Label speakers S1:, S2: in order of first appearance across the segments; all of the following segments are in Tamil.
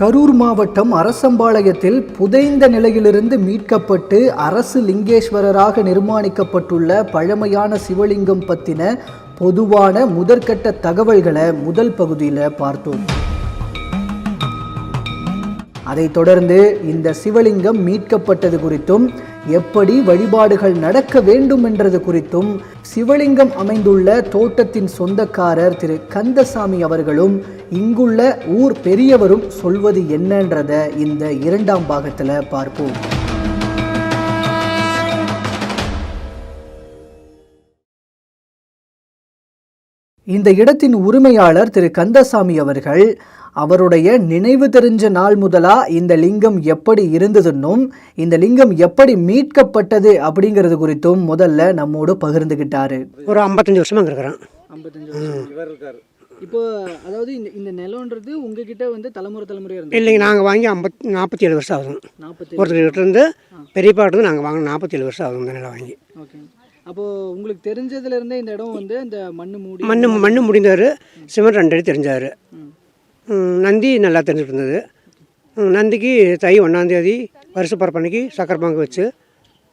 S1: கரூர் மாவட்டம் அரசம்பாளையத்தில் புதைந்த நிலையிலிருந்து மீட்கப்பட்டு அரசு லிங்கேஸ்வரராக நிர்மாணிக்கப்பட்டுள்ள பழமையான சிவலிங்கம் பற்றின பொதுவான முதற்கட்ட தகவல்களை முதல் பகுதியில் பார்த்தோம். அதைத் தொடர்ந்து இந்த சிவலிங்கம் மீட்கப்பட்டது குறித்தும் எப்படி வழிபாடுகள் நடக்க வேண்டும் என்றது குறித்தும் சிவலிங்கம் அமைந்துள்ள தோட்டத்தின் சொந்தக்காரர் திரு கந்தசாமி அவர்களும் இங்குள்ள ஊர் பெரியவரும் சொல்வது என்னன்றத இந்த இரண்டாம் பாகத்தில் பார்ப்போம். இந்த இடத்தின் உரிமையாளர் திரு கந்தசாமி அவர்கள் அவருடைய நினைவு தெரிஞ்ச நாள் முதலா இந்த லிங்கம் எப்படி இருந்ததுன்னும் இந்த லிங்கம் எப்படி மீட்கப்பட்டது அப்படிங்கிறது குறித்தும் முதல்ல நம்மோடு பகிர்ந்துகிட்டாரு.
S2: ஒரு ஐம்பத்தஞ்சு வருஷமா அங்கே இருக்கிறேன்.
S1: ஐம்பத்தஞ்சு இவர் இருக்காரு. இப்போ அதாவது இந்த இந்த நிலம்ன்றது உங்ககிட்ட வந்து தலைமுறை தலைமுறையாக இருந்தது?
S2: இல்லைங்க நாங்கள் வாங்கி ஐம்பத் நாற்பத்தி ஏழு வருஷம் ஆகுது.
S1: நாற்பத்தி
S2: ஒருத்தர்கிட்ட இருந்து பெரியப்பாட்டு நாங்கள் வாங்கின நாற்பத்தி ஏழு வருஷம் ஆகுது இந்த நிலம் வாங்கி.
S1: ஓகே. அப்போ உங்களுக்கு தெரிஞ்சதுல இருந்தே இந்த இடம் வந்து இந்த மண்ணு மூடி
S2: மண்ணு மண்ணு முடிந்தார் சிமெண்ட் ரெண்டு அடி தெரிஞ்சார். நந்தி நல்லா தெரிஞ்சுட்டு இருந்தது நந்திக்கு தை ஒன்றாந்தேதி வருஷ பரப்பன்னைக்கு சக்கரை பங்கு வச்சு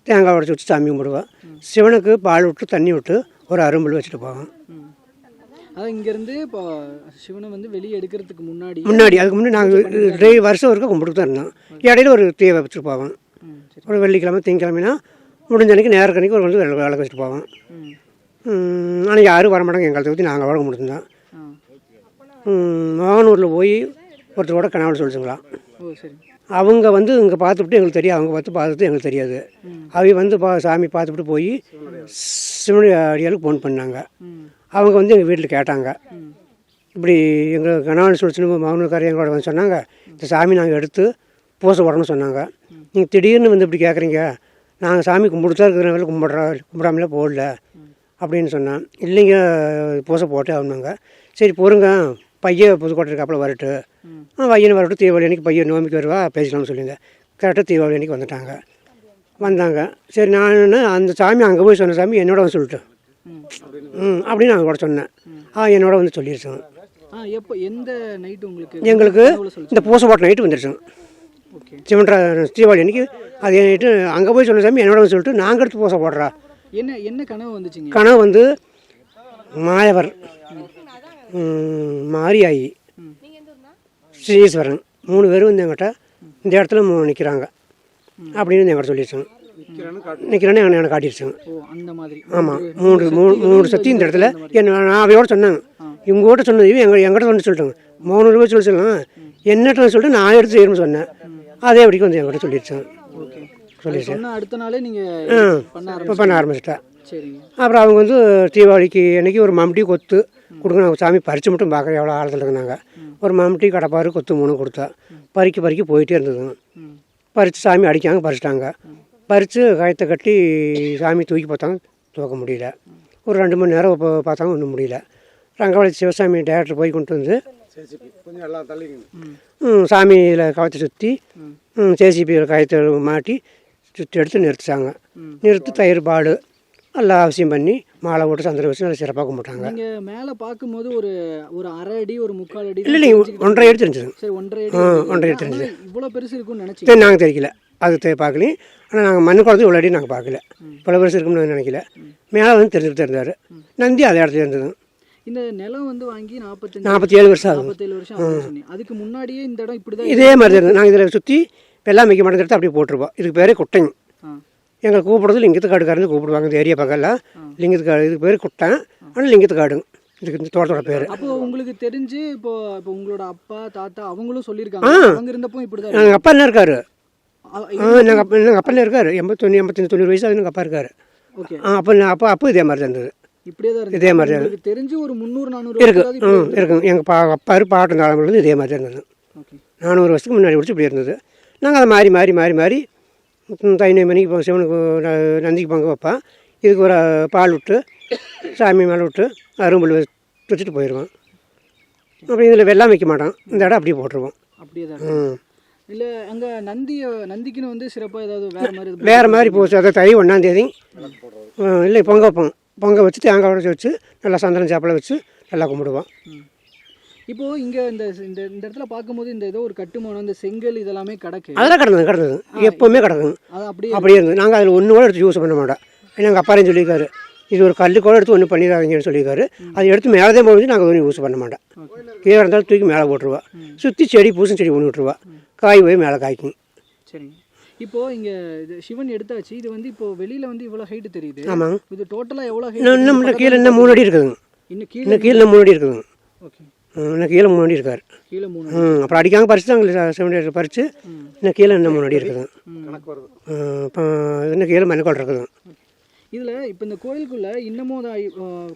S2: தேங்காய் உடச்சி வச்சு சாமி கும்பிடுவோம் சிவனுக்கு பால் விட்டு தண்ணி விட்டு ஒரு அரும்பல் வச்சுட்டு போவோம்.
S1: அதான் இங்கேருந்து இப்போ சிவனை வந்து வெளியே எடுக்கிறதுக்கு முன்னாடி
S2: முன்னாடி அதுக்கு முன்னாடி நாங்கள் டெய் வருஷம் வரைக்கும் கும்பிட்டு தான் இருந்தோம். இடையில ஒரு தீயை வச்சுட்டு போவோம்
S1: சரி.
S2: ஒரு வெள்ளிக்கிழமை திங்கக்கிழமைனா முடிஞ்ச அன்னைக்கு நேர கணிக்கு ஒரு வந்து விளக்கு வச்சுட்டு போவோம்
S1: ம்.
S2: ஆனால் யாரும் வர மாட்டாங்க. எங்களை பற்றி நாங்கள் மட்டும்தான்
S1: ஆ
S2: மோகனூரில் போய் ஒருத்தரோட கனவுல சொல்லிச்சுங்களாம். அவங்க வந்து இங்கே பார்த்துட்டு எங்களுக்கு தெரியும் அவங்க பார்த்து பார்த்துட்டு எங்களுக்கு தெரியாது. அவங்க வந்து பா சாமி பார்த்துட்டு போய் சிவனி அடியாளுக்கு ஃபோன் பண்ணாங்க. அவங்க வந்து எங்கள் வீட்டில் கேட்டாங்க. இப்படி எங்கள் கணவன் சொல்லிச்சுன்னு மௌனக்காரர் எங்களோட வந்து சொன்னாங்க. இந்த சாமி நாங்கள் எடுத்து பூசை போடணும்னு சொன்னாங்க. நீங்கள் திடீர்னு வந்து இப்படி கேட்குறீங்க நாங்கள் சாமி கும்பிட்டு இருக்கிறவங்கள கும்பிட்றோம் கும்பிடாமலே போடல. அப்படின்னு சொன்னேன். இல்லைங்க பூசை போட்டே ஆகணுங்க சரி பொறுங்க. பையன் புதுக்கோட்டை இருக்காப்புல வரட்டு.
S1: ம்.
S2: ஆ பையன் வரட்டும் தீபாவளி அன்னைக்கு பையன் நோம்பிக்கு வருவா பேசிக்கலாம்னு சொல்லிங்க கரெக்டாக தீபாவளி அன்னைக்கு வந்துட்டாங்க. வந்தாங்க. சரி நான் அந்த சாமி அங்கே போய் சொன்ன சாமி என்னோட வந்து சொல்லிட்டேன்.
S1: ம்.
S2: அப்படின்னு நான் கூட சொன்னேன். ஆ என்னோட வந்து சொல்லிடுச்சேன்
S1: ஆ எப்போ எந்த நைட்டு உங்களுக்கு
S2: எங்களுக்கு இந்த பூசை போட்ட நைட்டு வந்துருச்சோம்
S1: ஓகே.
S2: சிவன்றா தீபாவளி அன்னைக்கு அதே நைட்டு அங்கே போய் சொன்ன சாமி என்னோட வந்து சொல்லிட்டு நாங்கள் எடுத்து பூசை போடுறா.
S1: என்ன என்ன கனவு வந்துச்சுங்க?
S2: கனவு வந்து மாயவர். மாரியாயி. ஸ்ரீஸ்வரன் மூணு பேரும் வந்து எங்கிட்ட இந்த இடத்துல நிற்கிறாங்க அப்படின்னு வந்து எங்கிட்ட சொல்லிடுச்சுங்க நிற்கிறேன்னு எனக்கு காட்டிடுச்சுங்க
S1: ஓ அந்த மாதிரி.
S2: ஆமாம் மூணு மூணு மூணு சக்தி இந்த இடத்துல. என்ன நான் அவையோட சொன்னாங்க. இவங்ககிட்ட சொன்னது எங்க எங்கிட்ட வந்து சொல்லிட்டாங்க. மூணு ரூபாய் சொல்லி சொல்லலாம் என்னட்ட சொல்லிட்டு நான் எடுத்து செய்யணும்னு சொன்னேன். அதே அப்படிக்கு வந்து எங்கிட்ட சொல்லிடுச்சுங்க
S1: ஓகே.
S2: சொல்லிடுச்சு
S1: சொன்ன அடுத்த நாளே நீங்க
S2: ஆ.
S1: பண்ண
S2: இப்போ பண்ண ஆரம்பிச்சிட்டேன். அப்புறம் அவங்க வந்து தீபாவளிக்கு அன்னைக்கு ஒரு மம்டி கொத்து கொடுக்கணும். சாமி பறித்து மட்டும் பார்க்குறேன். எவ்வளோ ஆழத்தில் இருந்தாங்க ஒரு மம்டி கடப்பாறு கொத்து மூணு கொடுத்தா பறிக்க பறிக்க போயிட்டே இருந்ததுங்க. பறித்து சாமி அடிக்காங்க பறிச்சிட்டாங்க. பறித்து கயத்தை கட்டி சாமி தூக்கி பார்த்தாங்க. தூக்க முடியல. ஒரு ரெண்டு மணி நேரம் இப்போ பார்த்தாங்க. ஒன்றும் முடியல. ரங்கவாளி சிவசாமி டேரக்டர் போய் கொண்டு வந்து ம், சாமியில் கவத்தை சுற்றி ஜேசிபியில் கயத்தை மாட்டி சுற்றி எடுத்து நிறுத்திட்டாங்க. நிறுத்தி தயிர் பாடு எல்லாம் அவசியம் பண்ணி மாலை போட்டு சந்திர வச்சு நல்லா சிறப்பாக கும்பிட்டாங்க.
S1: நீங்க மேல பார்க்கும்போது ஒரு ஒரு அரை அடி ஒரு முக்கால் அடி
S2: இல்லை இல்லைங்க ஒன்றரை எடுத்து தெரிஞ்சதுங்க
S1: சரி ஒன்றரை அடி.
S2: ஒன்றரை
S1: ஆனா
S2: தெரிஞ்சது
S1: இவ்வளவு பெருசு இருக்கும்னு நினைச்சீங்க
S2: சரி நாங்கள் தெரியல. அது பார்க்கலையும் ஆனால் நாங்கள் மண்ணு குளத்து இவ்வளோ அடி நாங்கள் பார்க்கல. பல வருஷம் இருக்கும்னு நினைக்கல. மேலே வந்து தெரிஞ்சுட்டு இருந்தார். நந்தி அதே இடத்துல இருந்தது.
S1: இந்த நிலம் வந்து வாங்கி நாற்பத்தஞ்சு
S2: நாற்பத்தி ஏழு வருஷம் ஆகுது.
S1: நாற்பத்தேழு வருஷம் அதுக்கு முன்னாடியே இந்த இடம் இப்படிதான்
S2: இதே மாதிரி தான். இருந்தது நாங்கள் இதில் சுற்றி வெள்ளம் வைக்க மாட்டேன் எடுத்து அப்படியே போட்டிருப்போம் இதுக்கு பேரே குட்டைங்க. எங்களை கூப்பிடுறது லிங்கத்துக்காடுக்காரந்து கூப்பிடுவாங்க. இந்த ஏரியா பக்கம்லாம் லிங்கத்துக்காடு இதுக்கு பேர் குட்டை. ஆனால் லிங்கத்துக்காடுங்க இதுக்கு இந்த தோட்டத்தோட பேர்.
S1: அப்போ உங்களுக்கு தெரிஞ்சு இப்போ இப்போ உங்களோட அப்பா தாத்தா அவங்களும் சொல்லியிருக்காங்க. அவங்க இருந்தப்போ இப்படிதான்
S2: எங்கள் அப்பா என்ன இருக்காரு? நாங்கள் அப்பா எங்கள் அப்பா இருக்காரு? எண்பத்தொன்று எண்பத்தஞ்சு தொண்ணூறு வயசு ஆகுது எங்கள் அப்பா இருக்காரு.
S1: ஓகே.
S2: ஆ அப்போ அப்போ அப்போ இதே மாதிரி தான் இருந்தது.
S1: இப்படியே தான்
S2: இதே மாதிரி
S1: உங்களுக்கு தெரிஞ்சு ஒரு முந்நூறு நானூறு
S2: இருக்கு.
S1: இப்படி
S2: ம் இருக்குங்க எங்கள் பா அப்பா பாட்டம் தாளம் இதே மாதிரி தான் இருந்தது நானூறு வருஷத்துக்கு முன்னாடி பிடிச்சி இப்படி இருந்தது. நாங்கள் அதை மாறி மாறி மாறி மாறி ம், தைனை மணிக்கு இப்போ சிவனுக்கு நந்திக்கு பங்கு வைப்பேன் இதுக்கு ஒரு பால் விட்டு சாமி மேலே விட்டு அரும்புல் வச்சு- வச்சுட்டு போயிடுவோம் அப்புறம் இதில் வெள்ளம் வைக்க மாட்டோம் இந்த இடம் அப்படியே போட்டுருவோம்
S1: அப்படியே தான் இல்ல அங்க நந்திய நந்திக்குன்னு வந்து சிறப்பா ஏதாவது வேற மாதிரி
S2: வேறு மாதிரி போச்சு. அதை தை ஒன்றாந்தேதி இல்லை பொங்க வைப்போம். பொங்க வச்சு தேங்காய் உடச்சி வச்சு நல்லா சந்தனம் சாப்பிட வச்சு நல்லா கும்பிடுவோம்
S1: இப்போ இங்க இந்த இந்த இந்த இடத்துல பார்க்கும்போது இந்த ஏதோ ஒரு கட்டுமானம் இந்த செங்கல் இதெல்லாமே கிடக்கு.
S2: அதெல்லாம் கிடந்தது கிடந்தது எப்போவுமே கிடக்குங்க
S1: அது அப்படியே
S2: அப்படியே இருந்தது நாங்கள் அதில் ஒன்று கூட எடுத்து யூஸ் பண்ண மாட்டோம். எங்கள் அப்பாரையும் சொல்லியிருக்காரு இது ஒரு கல் கூட எடுத்து ஒன்றும் பண்ணிடாதீங்கன்னு சொல்லியிருக்காரு. அதை எடுத்து மேலே தான் போச்சு நாங்கள் ஒன்றும் யூஸ் பண்ண மாட்டோம். கீழே இருந்தாலும் தூக்கி மேலே போட்டுருவா. சுற்றி செடி பூசும் செடி ஒன்று விட்டுருவா. காய் போய் மேலே காய்க்கும்.
S1: சரிங்க. இப்போ இங்க சிவன் எடுத்தாச்சு. இது வந்து இப்போ வெளியில வந்து இவ்வளவு ஹைட் தெரியுது.
S2: ஆமாங்க.
S1: இது டோட்டலா எவ்வளவு
S2: இன்னும் கீழே இன்னும் மூணு அடி இருக்குதுங்க.
S1: இன்னும் கீழே
S2: இன்னும் கீழே மூணு அடி இருக்குதுங்க.
S1: ஓகே.
S2: இன்னும் கீழே மூணு அடி இருக்கார்.
S1: கீழே மூணு
S2: அப்புறம் அடிக்காமல் பறிச்சு தான் செவன் பறித்து இன்னும் கீழே இன்னும் மூணு அடி இருக்குதுங்க ம், இப்போ இன்னும் கீழே மண்ணுக்கோள் இருக்குதுங்க
S1: இதுல இப்போ இந்த கோயிலுக்குள்ள இன்னமும்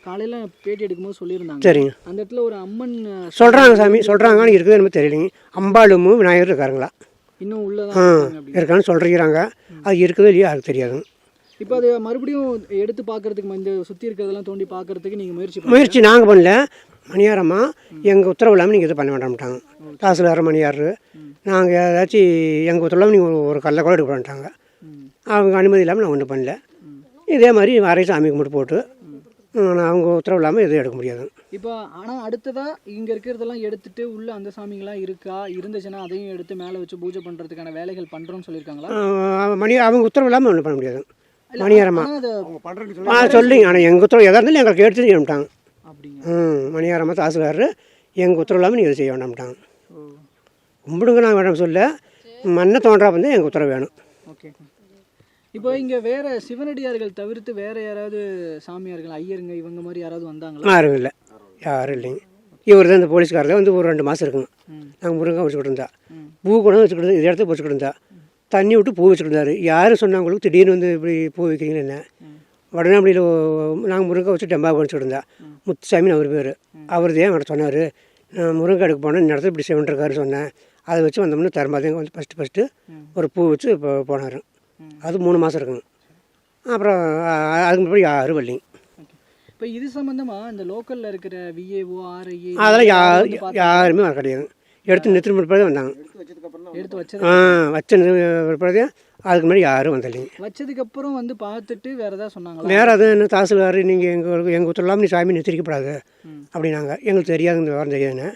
S1: காலையில பேட்டி எடுக்கும்போது சொல்லியிருந்தாங்க.
S2: சரிங்க.
S1: அந்த இடத்துல ஒரு அம்மன்
S2: சொல்கிறாங்க சாமி சொல்கிறாங்க இருக்குது எனக்கு தெரியலைங்க. அம்பாளும் விநாயகர் இருக்காருங்களா?
S1: இன்னும் அப்படி
S2: இருக்கான்னு சொல்கிறாங்க அது இருக்குதோ இல்லையா அது தெரியாதுங்க.
S1: இப்போ அது மறுபடியும் எடுத்து பார்க்கறதுக்கு இந்த சுத்தி இருக்கிறதெல்லாம் தோண்டி பார்க்கறதுக்கு நீங்க முயற்சி
S2: முயற்சி நாங்கள் பண்ணல. மணியாரம்மா எங்கள் உத்தரவு இல்லாமல் நீங்கள் இது பண்ண வேண்டாம்ட்டாங்க. தாசில்தார் மணியார் நாங்கள் ஏதாச்சும் எங்கள் உத்தரவு நீங்கள் ஒரு கல்லை கூட எடுக்க வேண்டாங்க அவங்க அனுமதி இல்லாமல் நான் ஒன்றும் பண்ணல. இதே மாதிரி அரை சாமி கும்பிட்டு போட்டு அவங்க உத்தரவு இல்லாமல் எதுவும் எடுக்க முடியாது.
S1: இப்போ ஆனா அடுத்ததா இங்க இருக்கிறதெல்லாம் எடுத்துட்டு உள்ள அந்த சாமிங்கெல்லாம் இருக்கா? இருந்துச்சுன்னா அதையும் எடுத்து மேல வச்சு பூஜை பண்றதுக்கான வேலைகள் பண்றோம்னு சொல்லியிருக்காங்களா?
S2: மணி அவங்க உத்தரவு இல்லாமல் ஒன்றும் பண்ண முடியாது.
S1: அது
S2: ஆ சொல்லிங்க. ஆனால் எங்கள் உத்தரவு எதாக இருந்தாலும் எங்களுக்கு எடுத்து செய்யட்டாங்க
S1: அப்படிங்க
S2: ம் மணியாரம்மா தாசில்தார் எங்கள் உத்தரவு இல்லாமல் நீங்கள் செய்ய வேண்டாம்ட்டாங்க
S1: ஓ.
S2: கும்பிடுங்க நான் வேண்டாம் சொல்ல மண்ணை தோன்றா வந்து எங்கள் உத்தரவு வேணும்.
S1: ஓகே. இப்போ இங்க வேற சிவனடியார்கள் தவிர்த்து வேற யாராவது சாமியார்கள் ஐயருங்க இவங்க மாதிரி யாராவது வந்தாங்களா?
S2: யாரும் இல்லை. யாரும் இல்லைங்க. இவர் தான் இந்த போலீஸ்காரர் வந்து ஒரு ரெண்டு மாதம் இருக்குங்க. நாங்கள் முருங்கை வச்சுக்கிட்டு இருந்தா. பூ கூட வச்சுக்கிட்டு இது இடத்துல வச்சுக்கிட்டு இருந்தா. தண்ணி விட்டு பூ வச்சுக்கிட்டு இருந்தாரு. யாரும் சொன்னாங்களுக்கு திடீர்னு வந்து இப்படி பூ வைக்கிறீங்கன்னு என்ன? வடநாம்படியில் நாங்கள் முருங்கை வச்சு டெம்பா வச்சுக்கிட்டு இருந்தா முத்துசாமின்னு அவர் பேர். அவர் தான் என்கிட்ட சொன்னார் நான் முருங்கை எடுக்க போனேன் இந்த இடத்துல இப்படி செவன் இருக்காரு சொன்னேன். அதை வச்சு வந்தோம்னு தரமாதேங்க வந்து ஃபஸ்ட்டு ஃபஸ்ட்டு ஒரு பூ வச்சு இப்போ போனார். அது மூணு மாதம் இருக்குங்க. அப்புறம் அதுக்கு முன்னாடி யாரும் வரலைங்க.
S1: இப்போ இது சம்பந்தமா இந்த லோக்கல்ல இருக்கிற விஏஓ ஆர்ஐஏ
S2: அதெல்லாம் யார் யாருமே வர கிடையாது. எடுத்து நிறுத்தின பிற்பாடு வந்தாங்க.
S1: எடுத்து வச்சது
S2: ஆ வச்ச பிற்பாடு அதுக்கு முன்னாடி யாரும் வந்தலைங்க.
S1: வச்சதுக்கு அப்புறம் வந்து பார்த்துட்டு வேற ஏதாவது சொன்னாங்களா?
S2: வேறு அது என்ன தாசில்தார் நீங்கள் எங்களுக்கு எங்கள் உத்தரவு நீ சாமி நிறுத்திருக்கப்படாது
S1: ம்.
S2: அப்படின்னாங்க. எங்களுக்கு தெரியாது இந்த வாரம் தெரியாதுன்னு.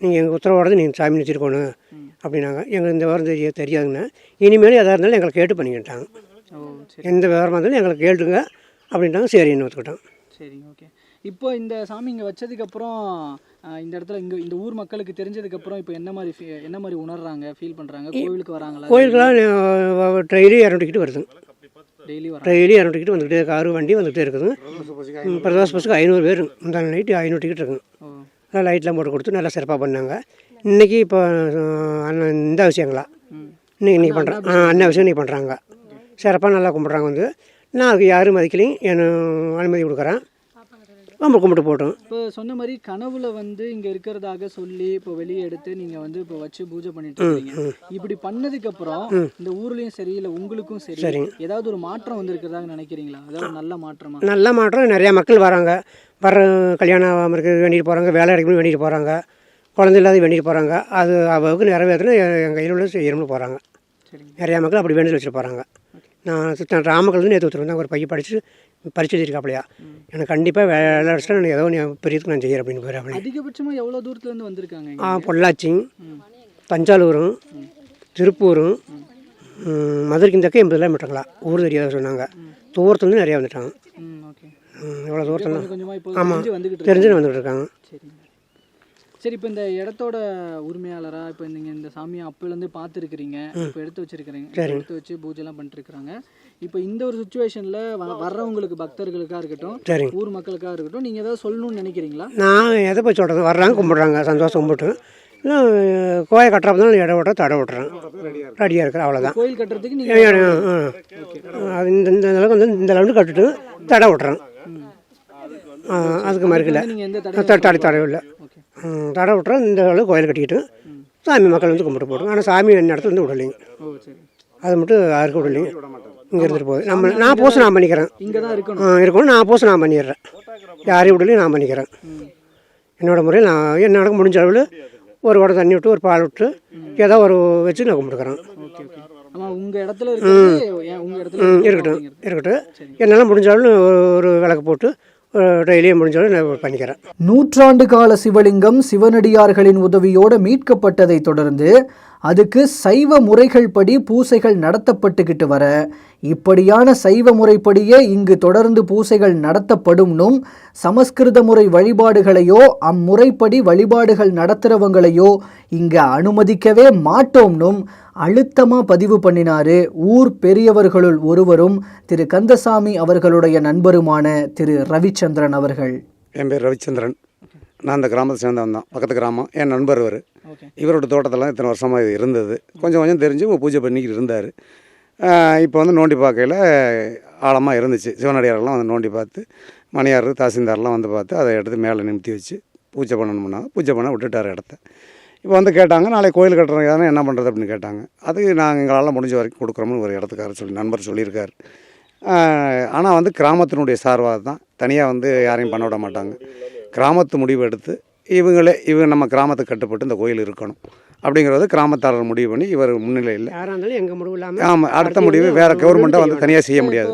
S2: நீங்கள் எங்கள் உத்தரவோட நீங்கள் சாமி நிறுத்திருக்கணும் அப்படின்னாங்க. எங்களுக்கு இந்த வாரம் தெரிய தெரியாதுன்னு. இனிமேல் எதாக இருந்தாலும் எங்களை கேட்டு பண்ணிக்கிட்டாங்க. எந்த விவரமாக இருந்தாலும் எங்களுக்கு கேட்டுங்க அப்படின்ட்டாங்க சரின்னு ஒத்துக்கிட்டோம்.
S1: சரிங்க ஓகே. இப்போ இந்த சாமி இங்கே வச்சதுக்கப்புறம் இந்த இடத்துல இங்கே இந்த ஊர் மக்களுக்கு தெரிஞ்சதுக்கப்புறம் இப்போ என்ன மாதிரி என்ன மாதிரி உணர்றாங்க ஃபீல் பண்ணுறாங்க கோவிலுக்கு வராங்களா?
S2: கோயிலுக்கெல்லாம் ட்ரெயிலி இரநூறு டிக்கெட் வருதுங்க
S1: டெய்லி
S2: டெய்லி இரநூறு டிக்கெட் வந்துகிட்டே காரு வண்டி வந்துகிட்டே இருக்குதுங்க பிரதோஷ பஸ்ஸுக்கு ஐநூறு பேர் இந்த நைட்டு ஐநூறு டிக்கெட் இருக்குங்க நல்லா லைட்லாம் போட்டு கொடுத்து நல்லா சிறப்பாக பண்ணாங்க. இன்றைக்கி இப்போ அண்ணன் இந்த விஷயங்களா
S1: ம்.
S2: இன்னைக்கு இன்றைக்கி பண்ணுறேன் அண்ணன் விஷயம் இன்றைக்கி பண்ணுறாங்க சிறப்பாக நல்லா கும்பிட்றாங்க வந்து. நான் அதுக்கு யாரும் மதிக்கலையும் என்ன அனுமதி கொடுக்குறேன். நம்ம கும்பிட்டு போட்டோம்.
S1: இப்போ சொன்ன மாதிரி கனவுல வந்து இங்க இருக்கிறதாக சொல்லி இப்போ வெளியே எடுத்து நீங்க வந்து இப்போ வச்சு பூஜை பண்ணிட்டு இருக்கீங்க இப்படி பண்ணதுக்கு அப்புறம் இந்த ஊர்லயும் சரி இல்ல உங்களுக்கும் சரி ஏதாவது ஒரு மாற்றம் வந்திருக்கிறதாக நினைக்கிறீங்களா? அதாவது நல்ல மாற்றமா?
S2: நல்ல மாற்றம் நிறையா மக்கள் வராங்க. வர கல்யாணம் ஆகாம இருக்கிறது வேண்டிட்டு போகிறாங்க வேலை கிடைக்கணும் வேண்டிட்டு போகிறாங்க குழந்தை இல்லாத வேண்டிட்டு போகிறாங்க அது அவருக்கு நிறைவேற்றினா எங்கள் கையில் உள்ள செய்யணும்னு போகிறாங்க
S1: சரிங்க.
S2: நிறையா மக்கள் அப்படி வேண்டுதல் வச்சுட்டு போகிறாங்க நான் ராமக்கல் வந்து நேற்று ஒருத்தர் ஒரு பையன் படித்து பரிச்சு வச்சிருக்காப்லையா எனக்கு கண்டிப்பாக வேலை அடிச்சுட்டா நான் ஏதோ நீ பெரியதுக்கு நான் செய்கிறேன் அப்படின்னு போயிடாப்லையா
S1: அதிகபட்சமா எவ்வளவு தூரத்துல இருந்து வந்திருக்காங்க?
S2: ஆ பொள்ளாச்சி தஞ்சாவூரும் திருப்பூரும் மதுரைக்கு இந்த எண்பது கிலோமீட்டருங்களா? ஊர் தெரியாத சொன்னாங்க. தூரத்துலேருந்து நிறையா வந்துட்டாங்க. எவ்வளோ தூரத்தில் ஆமாம்
S1: தெரிஞ்சு
S2: வந்துட்டு இருக்காங்க.
S1: சரி இப்போ இந்த இடத்தோட உரிமையாளரா இப்போ நீங்க இந்த சாமியை அப்போலேருந்து பார்த்துருக்கிறீங்க. இப்போ எடுத்து வச்சிருக்கிறீங்க. எடுத்து வச்சு பூஜைலாம் பண்ணிட்டு இருக்காங்க இப்போ இந்த ஒரு சுச்சுவேஷனில் வர்றவங்களுக்கு பக்தர்களுக்காக இருக்கட்டும்
S2: சரிங்க
S1: ஊர் மக்களுக்காக இருக்கட்டும் நீங்க ஏதாவது சொல்லணும்னு நினைக்கிறீங்களா?
S2: நான் எதை போய் சொல்கிறது வர்றாங்க கும்பிட்றாங்க சந்தோஷம் கும்பிட்டு இல்லை கோயை கட்டுறப்ப தான் இடம் விட்ற தடை விட்டுறேன். ரெடியாக இருக்கிறேன் அவ்வளோதான்
S1: கோயில் கட்டுறதுக்கு நீங்க
S2: அது இந்த இந்த அளவுக்கு வந்து இந்த அளவுக்கு கட்டுட்டு தடை விட்றேன் ஆ, அதுக்கு மறுக்கல
S1: நீங்க எந்த தடை
S2: தடை தடை இல்லை. தடை விட்றோம் இந்த அளவுக்கு கோயில் கட்டிக்கிட்டு சாமி மக்கள் வந்து கும்பிட்டு போடுவோம் ஆனால் சாமி என்ன இடத்துல வந்து விடலைங்க.
S1: சரி.
S2: அது மட்டும் யாருக்கும் விடலைங்க. இங்கே இருந்துட்டு போகுது. நம்ம நான் போஸ்ட் நான் பண்ணிக்கிறேன்.
S1: இங்கே தான் இருக்கணும்.
S2: ஆ, இருக்கணும். நான் போஸ்ட் நான் பண்ணிடுறேன். யாரையும் விடலையும் நான் பண்ணிக்கிறேன். என்னோட முறையில் நான் என்னோட முடிஞ்ச அளவில் ஒரு குடம் தண்ணி விட்டு ஒரு பால் விட்டு ஏதோ ஒரு வச்சு நான்
S1: இருக்கணும்
S2: இருக்கட்டும். இருக்கட்டும். என்னால் முடிஞ்ச அளவு ஒரு ஒரு விளக்கு போட்டு டெய்லியும் முடிஞ்சாலும் நான் பண்ணிக்கிறேன்
S1: நூற்றாண்டு கால சிவலிங்கம் சிவனடியார்களின் உதவியோடு மீட்கப்பட்டதை தொடர்ந்து அதுக்கு சைவ முறைகள் படி பூசைகள் நடத்தப்பட்டுக்கிட்டு வர இப்படியான சைவ முறைப்படியே இங்கு தொடர்ந்து பூசைகள் நடத்தப்படும்னும் சமஸ்கிருத முறை வழிபாடுகளையோ அம்முறைப்படி வழிபாடுகள் நடத்துகிறவங்களையோ இங்கே அனுமதிக்கவே மாட்டோம்னும் அழுத்தமாக பதிவு பண்ணினாரு ஊர் பெரியவர்களுள் ஒருவரும் திரு கந்தசாமி அவர்களுடைய நண்பருமான திரு ரவிச்சந்திரன் அவர்கள்.
S3: என் பேர் ரவிச்சந்திரன். நான் அந்த கிராமத்தை சேர்ந்தவன் தான். பக்கத்து கிராமம். என் நண்பர்
S1: ஓகே.
S3: இவரோட தோட்டத்தெல்லாம் இத்தனை வருஷமாக இது இருந்தது. கொஞ்சம் கொஞ்சம் தெரிஞ்சு பூஜை பண்ணிக்கிட்டு இருந்தார். இப்போ வந்து நோண்டி பார்க்கையில் ஆழமாக இருந்துச்சு. சிவனடியாரெல்லாம் வந்து நோண்டி பார்த்து மணியார் தாசில்தார்லாம் வந்து பார்த்து அதை எடுத்து மேலே நிமித்தி வச்சு பூஜை பண்ணணும்னா பூஜை பண்ண விட்டுட்டார் இடத்த. இப்போ வந்து கேட்டாங்க நாளைக்கு கோயில் கட்டுறதுக்கான என்ன பண்ணுறது அப்படின்னு கேட்டாங்க. அதுக்கு நாங்கள் எங்களால் முடிஞ்ச வரைக்கும் கொடுக்குறோம்னு ஒரு இடத்துக்காரர் சொல்லி நண்பர் சொல்லியிருக்காரு. ஆனால் வந்து கிராமத்தினுடைய சார்பாக தான் தனியாக வந்து யாரையும் பண்ண விட மாட்டாங்க. கிராமத்து முடிவு எடுத்து இவங்களே இவங்க நம்ம கிராமத்துக்கு கட்டுப்பட்டு இந்த கோயில் இருக்கணும். அப்படிங்கிறது கிராமத்தாரர் முடிவு பண்ணி இவர் முன்னிலையில் ஆமாம் அடுத்த முடிவு வேறு கவர்மெண்ட்டை வந்து தனியாக செய்ய முடியாது.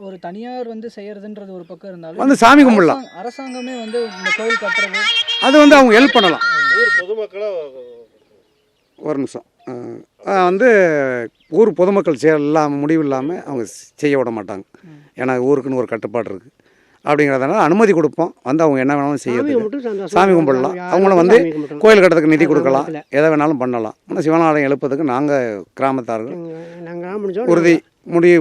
S1: ஒரு தனியார் வந்து செய்யறதுன்றது ஒரு பக்கம் இருந்தாலும்
S3: வந்து சாமி கும்பிடலாம்.
S1: அரசாங்க- அரசாங்கமே வந்து இந்த கோயில் கட்டுறது.
S3: அது வந்து அவங்க ஹெல்ப் பண்ணலாம்.
S4: ஊர் பொதுமக்களை
S3: ஒரு நிமிஷம். வந்து ஊர் பொதுமக்கள் செய்ய எல்லாம் முடிவு இல்லாமல் அவங்க செய்ய விட மாட்டாங்க. ஏன்னா ஊருக்குன்னு ஒரு கட்டுப்பாடு இருக்குது அப்படிங்கிறதுனால அனுமதி கொடுப்போம். வந்து அவங்க என்ன வேணாலும்
S2: சந்தோஷமா
S3: சாமி கும்பிடலாம். அவங்களும் வந்து. கோயில் கட்டுறதுக்கு நிதி கொடுக்கலாம். எதை வேணாலும் பண்ணலாம். ஆனால் சிவனாலயம் எழுப்பதுக்கு நாங்கள் கிராமத்தார்கள். உறுதி. முடிவு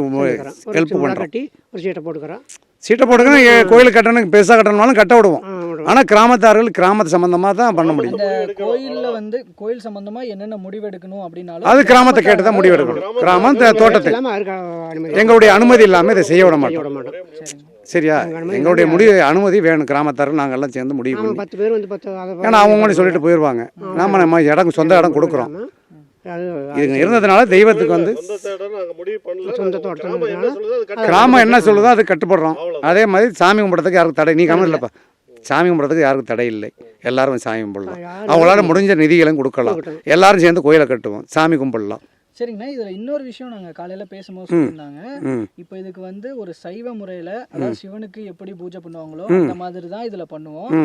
S3: ஹெல்ப் பண்ணுறோம்
S2: கட்டி ஒரு சீட்டை போட்டுக்கிறோம்
S3: சீட்டை போட்டுக்கணும் ஏ- கோயில் கட்டணும் பெருசாக கட்டணும்னாலும் கட்ட விடுவோம். ஆனால் கிராமத்தார்கள் கிராமத்து சம்மந்தமாக தான் பண்ண முடியும்.
S1: கோயில்ல வந்து கோயில் சம்பந்தமா என்னென்ன முடிவெடுக்கணும் அப்படின்னாலும்
S3: அது கிராமத்தை கேட்டு தான் முடிவு எடுக்கணும் கிராமம் தோட்டத்தை. எங்களுடைய அனுமதி இல்லாமல் இதை செய்ய விட மாட்டோம்
S2: விட மாட்டோம்.
S3: சரியா? எங்களுடைய முடிவு அனுமதி வேணும். கிராமத்தார்கள் நாங்கள் எல்லாம் சேர்ந்து முடிவு ஏன்னா அவங்க மட்டும் சொல்லிட்டு போயிடுவாங்க நாம நம்ம இடம் சொந்த இடம் கொடுக்குறோம். இதுங்க இருந்ததுனால தெய்வத்துக்கு வந்து
S4: சொந்த
S2: தோட்டம்
S4: கிராமம் என்ன சொல்லுதோ அது
S3: கட்டுப்படுறோம். அதே மாதிரி சாமி கும்பிட்றதுக்கு யாருக்கும் தடை? நீ கவனம் இல்லைப்பா. சாமி கும்பிட்றதுக்கு யாருக்கும் தடை இல்லை. எல்லாரும் சாமி கும்பிடலாம். அவங்களால முடிஞ்ச நிதிகளும் கொடுக்கலாம். எல்லாரும் சேர்ந்து கோயிலை கட்டுவோம். சாமி கும்பிடலாம்.
S1: சரிங்கண்ணா இதுல இன்னொரு விஷயம் நாங்க காலையில பேசும்போது சொல்லியிருந்தாங்க. இப்போ இதுக்கு வந்து ஒரு சைவ முறையில அதாவது சிவனுக்கு எப்படி பூஜை பண்ணுவாங்களோ அந்த மாதிரி தான் இதுல பண்ணுவோம்.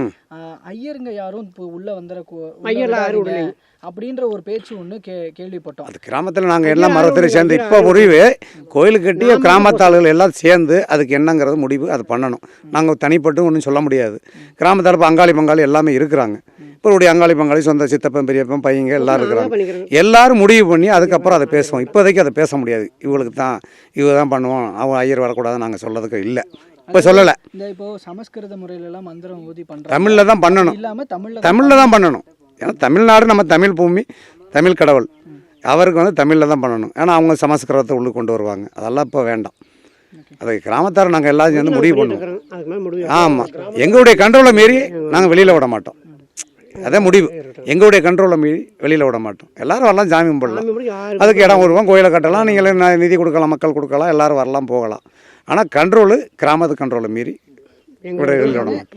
S1: ஐயருங்க யாரும் இப்போ உள்ள வந்துட. அப்படின்ற ஒரு பேச்சு ஒண்ணு கே கேள்விப்பட்டோம்.
S3: அது கிராமத்தில் நாங்கள் எல்லாம் மரத்தில் சேர்ந்து இப்போ முடிவு கோயிலுக்கு கட்டி கிராமத்தாளுகள் எல்லாம் சேர்ந்து அதுக்கு என்னங்கிறது முடிவு அது பண்ணணும். நாங்கள் தனிப்பட்டு ஒன்றும் சொல்ல முடியாது. கிராமத்தால் இப்போ அங்காளி பங்காளி எல்லாமே இருக்கிறாங்க. இப்போ உடைய அங்காளி பங்காளி சொந்த சித்தப்பன் பெரியப்பன் பையங்க எல்லாரும் இருக்கிறாங்க. எல்லாரும் முடிவு பண்ணி அதுக்கப்புறம் அதை பேசுவோம். இப்போதைக்கு அதை பேச முடியாது. இவங்களுக்கு தான் இவ தான் பண்ணுவோம் அவன் ஐயர் வரக்கூடாது நாங்கள் சொல்லதுக்கு இல்லை. இப்போ சொல்லலை.
S1: இந்த இப்போ சமஸ்கிருத முறையில எல்லாம் மந்திரம் ஊதி பண்றாங்க.
S3: தமிழில் தான் பண்ணணும்.
S1: இல்லாம தமிழ்ல
S3: தமிழில் தான் பண்ணணும். ஏன்னா தமிழ்நாடு நம்ம தமிழ் பூமி தமிழ் கடவுள். அவருக்கு வந்து தமிழில் தான் பண்ணணும். ஏன்னா அவங்க சமஸ்கிருதத்தை உள்ளே கொண்டு வருவாங்க. அதெல்லாம் இப்போ வேண்டாம். அதை கிராமத்தார் நாங்கள் எல்லாரும் சேர்ந்து முடிவு பண்ணுவோம் ஆமாம் எங்களுடைய கண்ட்ரோலை மீறி நாங்கள் வெளியில் விட மாட்டோம். அதான் முடிவு. எங்களுடைய கண்ட்ரோலை மீறி வெளியில் விட மாட்டோம். எல்லாரும் வரலாம் சாமி கும்பிடலாம் அதுக்கு இடம் வருவோம் கோயிலை கட்டலாம் நீங்களே நிதி கொடுக்கலாம் மக்கள் கொடுக்கலாம் எல்லாரும் வரலாம் போகலாம். ஆனால் கண்ட்ரோலு கிராமத்து கண்ட்ரோலை மீறி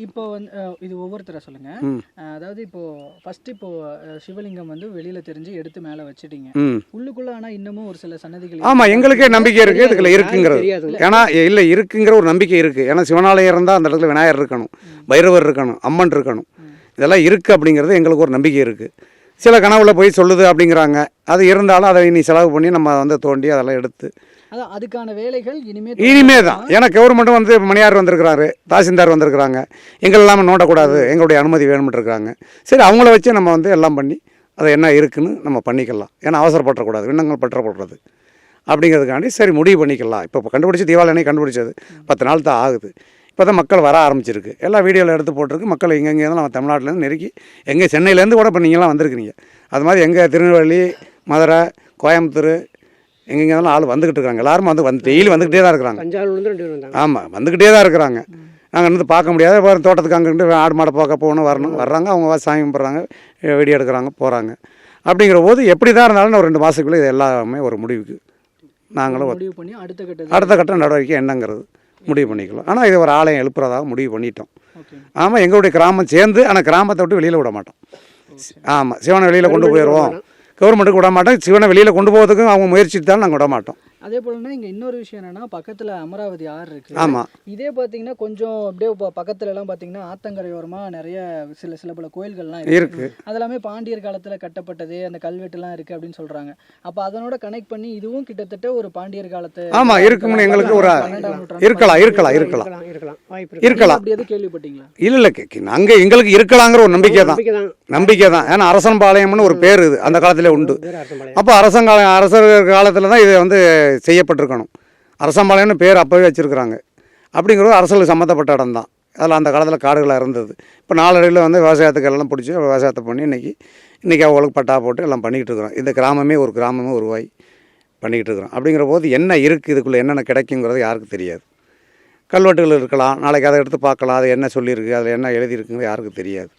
S1: இப்போ வந்து இது ஒவ்வொருத்தர சொல்லுங்க. அதாவது இப்போ ஃபர்ஸ்ட் இப்போ சிவலிங்கம் வந்து வெளியில தெரிஞ்சு எடுத்து மேல வச்சிட்டீங்க. உள்ளுக்குள்ள ஆனா இன்னமும் ஒரு சில சன்னதிகள்
S3: ஆமாம் எங்களுக்கே நம்பிக்கை இருக்குது இதுக்குள்ள இருக்குங்கிறது. ஏன்னா இல்லை இருக்குங்கிற ஒரு நம்பிக்கை இருக்குது ஏன்னா சிவனாலயம் இருந்தால் அந்த இடத்துல விநாயகர் இருக்கணும் பைரவர் இருக்கணும் அம்மன் இருக்கணும். இதெல்லாம் இருக்குது அப்படிங்கிறது எங்களுக்கு ஒரு நம்பிக்கை இருக்குது சில கனவுல போய் சொல்லுது அப்படிங்கிறாங்க. அது இருந்தாலும் அதை இனி செலவு பண்ணி நம்ம வந்து தோண்டி அதெல்லாம் எடுத்து.
S1: அதுக்கான வேலைகள் இனிமே
S3: இனிமே தான். ஏன்னா கவர்மெண்ட்டும் வந்து மணியார் வந்திருக்கிறாரு தாசில்தார் வந்திருக்கிறாங்க. எங்கள் இல்லாமல் நோண்டக்கூடாது. எங்களுடைய அனுமதி வேணும்னு இருக்காங்க சரி அவங்கள வச்சு நம்ம வந்து எல்லாம் பண்ணி அதை என்ன இருக்குன்னு நம்ம பண்ணிக்கலாம். ஏன்னா அவசரப்பட்டுறக்கூடாது விண்ணங்கள் பற்றப்படுறது அப்படிங்கிறதுக்காண்டி சரி முடிவு பண்ணிக்கலாம். இப்போ கண்டுபிடிச்சி தீபாவளி அன்னைக்கு கண்டுபிடிச்சது. பத்து நாள் தான் ஆகுது. இப்போ தான் மக்கள் வர ஆரம்பிச்சிருக்கு. எல்லா வீடியோவில் எடுத்து போட்டிருக்கு. மக்கள் எங்கெங்கே இருந்தாலும் நம்ம தமிழ்நாட்டிலேருந்து நெருக்கி எங்கே சென்னையிலேருந்து கூட இப்போ நீங்களாம் வந்திருக்கிறீங்க. அது மாதிரி எங்கள் திருநெல்வேலி மதுரை கோயம்புத்தூர் எங்கெங்கே இருந்தாலும் ஆள் வந்துக்கிட்டு இருக்காங்க. எல்லாரும் வந்து வந்து டெய்லி வந்துக்கிட்டே தான் இருக்கிறாங்க. ஆமாம் வந்துக்கிட்டே தான் இருக்கிறாங்க. நாங்கள் வந்து பார்க்க முடியாது. வேறு தோட்டத்துக்கு அங்கிட்டு ஆடு மாடை பார்க்க போகணும் வரணும் வர்றாங்க. அவங்க சாமி கும்பிட்றாங்க வெடி எடுக்கிறாங்க போகிறாங்க அப்படிங்கிற போது எப்படி தான் இருந்தாலும் ஒரு ரெண்டு மாதத்துக்குள்ளே இது எல்லாமே ஒரு முடிவுக்கு. நாங்களும்
S1: அடுத்த
S3: கட்ட நடவடிக்கை என்னங்கிறது. முடிவு பண்ணிக்கலாம். ஆனால் இது ஒரு ஆலயம் எழுப்புறதாக முடிவு பண்ணிட்டோம். ஆமாம் எங்களுடைய கிராமம் சேர்ந்து ஆனால் கிராமத்தை விட்டு வெளியில் விட மாட்டோம். ஆமாம் சிவனை வெளியில் கொண்டு போயிடுவோம் கவர்மெண்ட்டுக்கு விட மாட்டோம். சிவனை வெளியில் கொண்டு போகிறதுக்கும் அவங்க முயற்சித்தாலும் நாங்கள் விட மாட்டோம்.
S1: அதே போலனா இங்க இன்னொரு விஷயம் என்னன்னா பக்கத்துல அமராவதி ஆறு இருக்கு.
S3: ஆமாம்
S1: இதே பாத்தீங்கன்னா கொஞ்சம் அப்படியே ப- பக்கத்துல எல்லாம் பாத்தீங்கன்னா ஆத்தங்கரையோரமா நிறைய சில சில பல கோயில்கள்லாம் இருக்கு.
S3: இருக்கு.
S1: அதெல்லாமே பாண்டியர் காலத்துல கட்டப்பட்டது அந்த கல்வெட்டுலாம் இருக்கு அப்படின்னு சொல்றாங்க. அப்ப அதனோட கனெக்ட் பண்ணி இதுவும் கிட்டத்தட்ட ஒரு பாண்டியர் காலத்து
S3: ஆமாம் இருக்கும்னு எங்களுக்கு ஒரு இருக்கலாம் இருக்கலாம் இருக்கலாம்
S2: இருக்கலாம்.
S1: அப்படி எதுவும் கேள்விப்பட்டீங்களா?
S3: இல்லை இல்லை அங்கே எங்களுக்கு இருக்கலாங்கிற ஒரு நம்பிக்கை தான்.
S2: நம்பிக்கை தான்.
S3: ஏன்னா அரசன்பாளையம்னு ஒரு பேர் இது அந்த காலத்திலே உண்டு. அப்போ அரசங்கால அரசர் காலத்தில் தான் இது வந்து செய்யப்பட்டிருக்கணும். அரசம்பாளையம்னு பேர் அப்போவே வச்சுருக்குறாங்க. அப்படிங்கிறது அரசலுக்கு சம்மந்தப்பட்ட இடம் தான் அதில் அந்த காலத்தில் காடுகளாக இருந்தது. இப்போ நாளடைவில் வந்து விவசாயத்துக்கு எல்லாம் பிடிச்சி விவசாயத்தை பண்ணி இன்றைக்கி இன்றைக்கி அவங்களுக்கு பட்டா போட்டு எல்லாம் பண்ணிக்கிட்டு இருக்கிறோம். இந்த கிராமமே ஒரு கிராமமே உருவாகி பண்ணிக்கிட்டு இருக்கிறோம். அப்படிங்கிற போது என்ன இருக்குது இதுக்குள்ளே என்னென்ன கிடைக்குங்கிறது யாருக்கும் தெரியாது. கல்வெட்டுகள் இருக்கலாம். நாளைக்கு அதை எடுத்து பார்க்கலாம். அது என்ன சொல்லியிருக்கு? அதில் என்ன எழுதியிருக்குங்கிறது யாருக்கும் தெரியாது.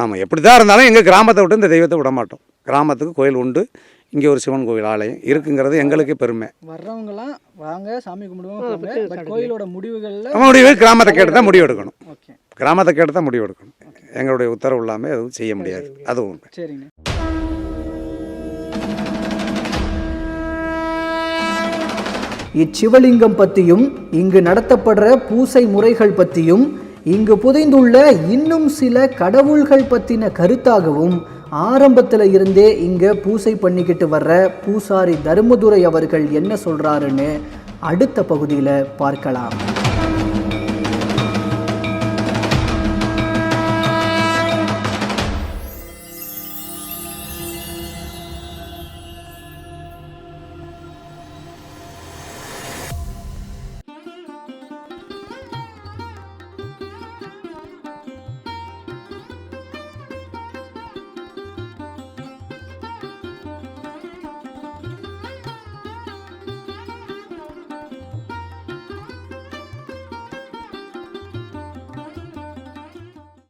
S3: ஆமாம் எப்படி தான் இருந்தாலும் எங்கள் கிராமத்தை விட்டு இந்த தெய்வத்தை விட மாட்டோம் கிராமத்துக்கு கோயில் உண்டு. இங்கே ஒரு சிவன் கோயில் ஆலயம் இருக்குங்கிறது எங்களுக்கே பெருமை.
S1: வர்றவங்கலாம் வாங்க சாமி பட் கோயிலோட முடிவுகள்ல
S3: நம்ம முடிவு கிராமத்தை கேட்டு தான் முடிவு எடுக்கணும்.
S1: ஓகே.
S3: கிராமத்தை கேட்டு தான் முடிவு எடுக்கணும். எங்களுடைய உத்தரவு இல்லாமல் எதுவும் செய்ய முடியாது. அதுவும் உண்மை.
S1: சரிங்க. இச்சிவலிங்கம் பற்றியும் இங்கு நடத்தப்படுற பூசை முறைகள் பற்றியும் இங்கு புதைந்துள்ள இன்னும் சில கடவுள்கள் பற்றின கருத்தாகவும் ஆரம்பத்தில் இருந்தே இங்கே பூசை பண்ணிக்கிட்டு வர்ற பூசாரி தர்மதுரை அவர்கள் என்ன சொல்கிறாருன்னு அடுத்த பகுதியில் பார்க்கலாம்.